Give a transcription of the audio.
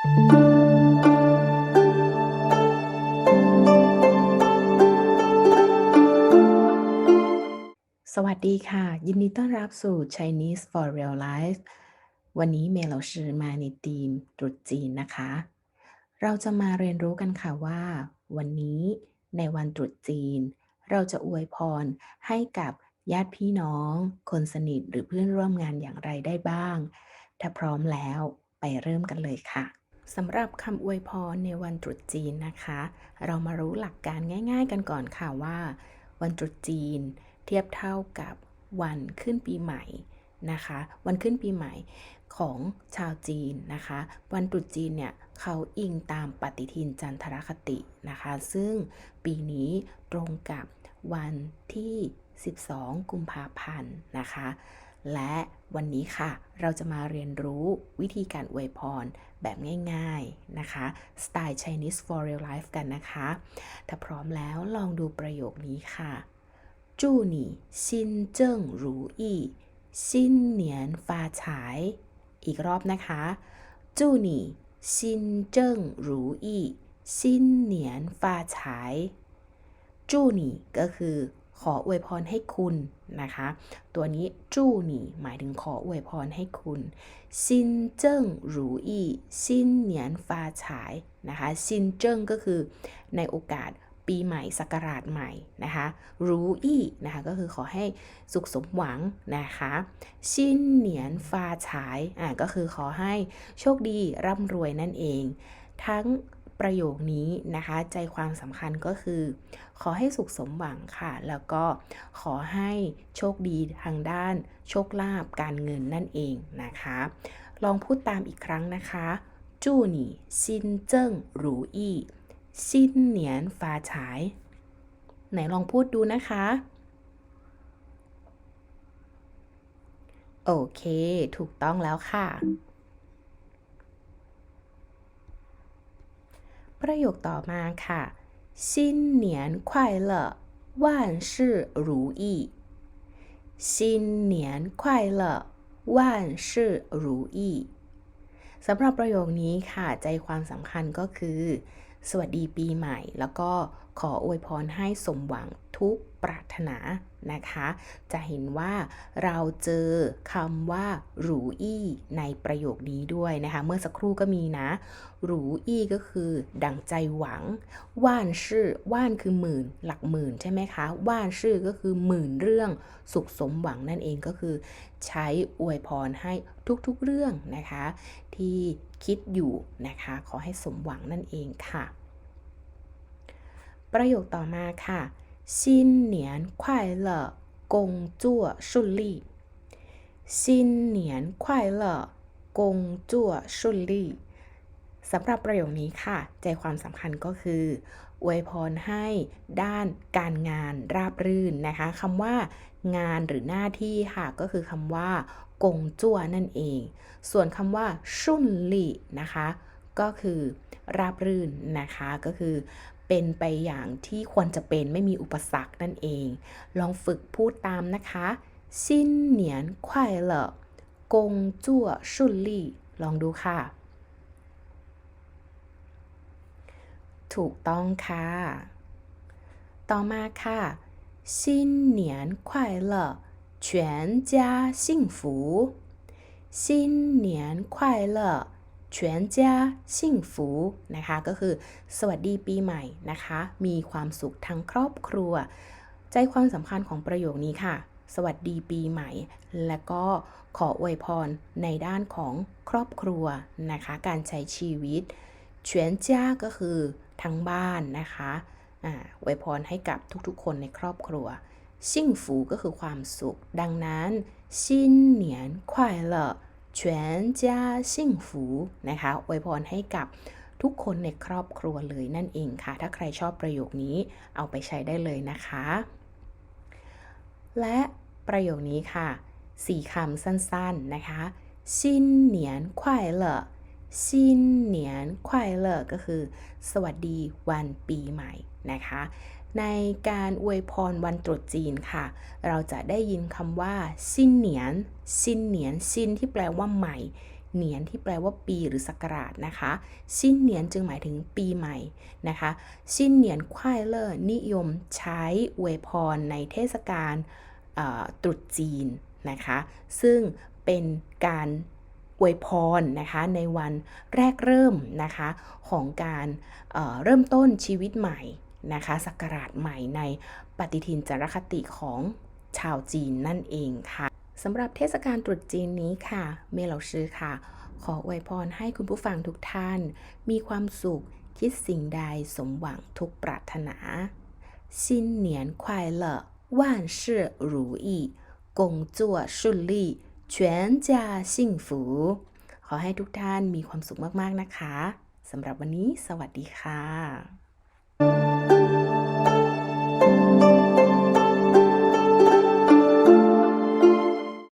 สวัสดีค่ะ ยินดีต้อนรับสู่ Chinese for Real Life วันนี้เมเราชื่อมาในธีมตรุษจีนนะคะ เราจะมาเรียนรู้กันค่ะว่า วันนี้ในวันตรุษจีน เราจะอวยพรให้กับญาติพี่น้อง คนสนิทหรือเพื่อนร่วมงานอย่างไรได้บ้าง ถ้าพร้อมแล้วไปเริ่มกันเลยค่ะ สำหรับคำอวยพรในวันตรุษจีนนะคะ เรามารู้หลักการง่าย ๆ กันก่อนค่ะว่า วันตรุษจีน เทียบเท่ากับวันขึ้นปีใหม่นะคะ วันขึ้นปีใหม่ของชาวจีนนะคะ วันตรุษจีนเนี่ยเขาอิงตามปฏิทินจันทรคตินะคะ ซึ่งปีนี้ตรงกับวันที่ 12 กุมภาพันธ์นะคะ และวันนี้ค่ะเราจะมาเรียนรู้วิธีการอวยพรแบบง่ายๆนะคะสไตล์ Chinese for real life กันนะคะ ถ้าพร้อมแล้วลองดูประโยคนี้ค่ะ祝你心正如意新年发财อีกรอบนะคะ祝你心正如意新年发财จูหนีก็คือ ขออวยพรให้คุณนะคะ ตัวนี้จู้หนีหมายถึงขออวยพรให้คุณซินเจิ้งหรูอี้ซินเหนียนฟ้าฉายนะคะซินเจิ้งก็คือในโอกาสปีใหม่ศักราชใหม่นะคะรู้อี้นะคะก็คือขอให้สุขสมหวังนะคะซินเหนียนฟ้าฉายอ่าก็คือขอให้โชคดีร่ำรวยนั่นเอง ทั้ง ประโยคนี้นะคะใจความสำคัญก็คือ ขอให้สุขสมหวังค่ะ แล้วก็ขอให้โชคดีทางด้าน โชคลาภการเงินนั่นเองนะคะ ลองพูดตามอีกครั้งนะคะจูหนี่ซินเจิ้งหรูอี้ซินเหนียนฟ้าฉาย ไหนลองพูดดูนะคะ โอเค ถูกต้องแล้วค่ะ ประโยคต่อมาค่ะ新年快乐万事如意新年快乐万事如意สำหรับประโยคนี้ค่ะ ใจความสำคัญก็คือ สวัสดีปีใหม่ แล้วก็ขออวยพรให้สมหวัง ทุกปรารถนานะคะ จะเห็นว่าเราเจอคำว่าหรูอี้ในประโยคนี้ด้วยนะคะ เมื่อสักครู่ก็มีนะ หรูอี้ก็คือดังใจหวัง ว่านชื่อ ว่านคือหมื่น หลักหมื่นใช่ไหมคะ ว่านชื่อก็คือหมื่นเรื่อง สุขสมหวังนั่นเองก็คือ ใช้อวยพรให้ทุกๆเรื่องนะคะ ที่คิดอยู่นะคะ ขอให้สมหวังนั่นเองค่ะ ประโยคต่อมาค่ะ 新年快乐工作顺利新年快乐工作顺利สำหรับประโยคนี้ค่ะ ใจความสำคัญก็คืออวยพรให้ด้านการงานราบรื่นนะคะคำว่างานหรือหน้าที่ค่ะ ก็คือคำว่ากงจั่วนั่นเอง ส่วนคำว่าชุนลี่นะคะ ก็คือราบรื่นนะคะ ก็คือเป็นไปอย่างที่ควรจะเป็นไม่มีอุปสรรคนั่นเอง ลองฝึกพูดตามนะคะซินเหนียน快乐กงจั่วชุนลี่ลองดูค่ะ ถูกต้องค่ะ ต่อมาค่ะ新年快乐全家幸福新年快乐 全家幸福นะคะ ก็คือ สวัสดีปีใหม่นะคะ มีความสุขทั้งครอบครัว ใจความสำคัญของประโยคนี้ค่ะ สวัสดีปีใหม่ และก็ขออวยพรในด้านของครอบครัวนะคะ การใช้ชีวิตเฉียนจ้าก็คือทั้งบ้านนะคะอ่าอวยพรให้กับทุกๆ คนในครอบครัวซิ่งฟูก็คือความสุข ดังนั้นซินเหนียน快乐 全家幸福นะคะอวยพรให้กับทุกคนในครอบครัวเลยนั่นเองค่ะ ถ้าใครชอบประโยคนี้เอาไปใช้ได้เลยนะคะ และประโยคนี้ค่ะสี่คำสั้นๆนะคะซินเหนียน快乐 ซินเหนียน快乐ก็คือ สวัสดีวันปีใหม่นะคะ ในการอวยพรวันตรุษจีนค่ะ เราจะได้ยินคำว่าซินเหนียนซินเหนียนซินที่แปลว่าใหม่เหนียนที่แปลว่าปีหรือศักราชนะคะ สิ้นเหนียนจึงหมายถึงปีใหม่นะคะ สิ้นเหนียนควายเลอร์นิยมใช้อวยพรในเทศกาลตรุษจีนนะคะ ซึ่งเป็นการ อวยพรนะคะในวันแรกเริ่มนะคะของการเอ่อเริ่มต้นชีวิตใหม่นะคะศักราชใหม่ในปฏิทินจารคติของชาวจีนนั่นเองค่ะสำหรับเทศกาลตรุษจีนนี้ค่ะ เมเหลาชื่อค่ะ ขออวยพรให้คุณผู้ฟังทุกท่าน มีความสุขคิดสิ่งใดสมหวังทุกปรารถนา新年快乐万事如意工作顺利 全家幸福ขอให้ทุกท่านมีความสุขมาก ๆ นะคะสำหรับวันนี้ สวัสดีค่ะ